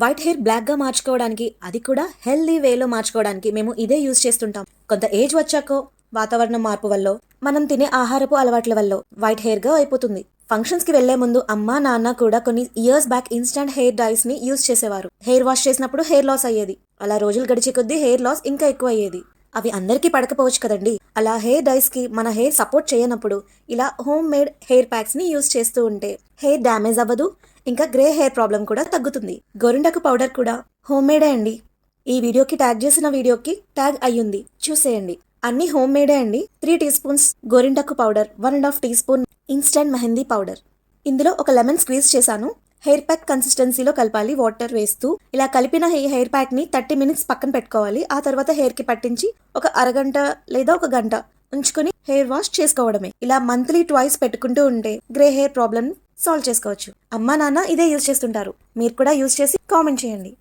White hair బ్లాక్గా మార్చుకోవడానికి అది కూడా హెల్దీ వేలో మార్చుకోవడానికి మేము ఇదే యూజ్ చేస్తుంటాం. కొంత ఏజ్ వచ్చాకో వాతావరణం మార్పు వల్ల మనం తినే ఆహారపు అలవాట్ల వల్ల వైట్ హెయిర్గా అయిపోతుంది. ఫంక్షన్స్కి వెళ్ళే ముందు అమ్మ నాన్న కూడా కొన్ని ఇయర్స్ బ్యాక్ ఇన్స్టంట్ హెయిర్ డైస్ని యూజ్ చేసేవారు. హెయిర్ వాష్ చేసినప్పుడు హెయిర్ లాస్ అయ్యేది. అలా రోజులు గడిచే కొద్దీ హెయిర్ లాస్ ఇంకా ఎక్కువ అయ్యేది అవి అందరికీ పడకపోవచ్చు కదండి. అలా హెయిర్ డైస్కి మన హెయిర్ సపోర్ట్ చేయనప్పుడు ఇలా హోమ్ మేడ్ హెయిర్ ప్యాక్స్ని యూజ్ చేస్తూ ఉంటే హెయిర్ డ్యామేజ్ అవ్వదు ఇంకా గ్రే హెయిర్ ప్రాబ్లం కూడా తగ్గుతుంది. గొరిండకు పౌడర్ కూడా హోమ్ మేడే అండి. ఈ వీడియోకి ట్యాగ్ చేసిన వీడియోకి ట్యాగ్ అయ్యింది. చూసేయండి. అన్ని హోమ్ మేడే అండి. Three tea spoons గోరింటకు powder one and half tea spoon instant mehndi powder. ఇందులో ఒక లెమన్ స్క్వీజ్ చేశాను. హెయిర్ ప్యాక్ కన్సిస్టెన్సీలో కలపాలి వాటర్ వేస్తూ. ఇలా కలిపిన ఈ హెయిర్ ప్యాక్ని థర్టీ మినిట్స్ పక్కన పెట్టుకోవాలి. ఆ తర్వాత హెయిర్కి పట్టించి ఒక అరగంట లేదా ఒక గంట ఉంచుకొని హెయిర్ వాష్ చేసుకోవడమే. ఇలా మంత్లీ ట్వైస్ పెట్టుకుంటూ ఉంటే గ్రే హెయిర్ ప్రాబ్లం సాల్వ్ చేసుకోవచ్చు. అమ్మా నాన్న ఇదే యూజ్ చేస్తుంటారు. మీరు కూడా యూజ్ చేసి కామెంట్ చేయండి.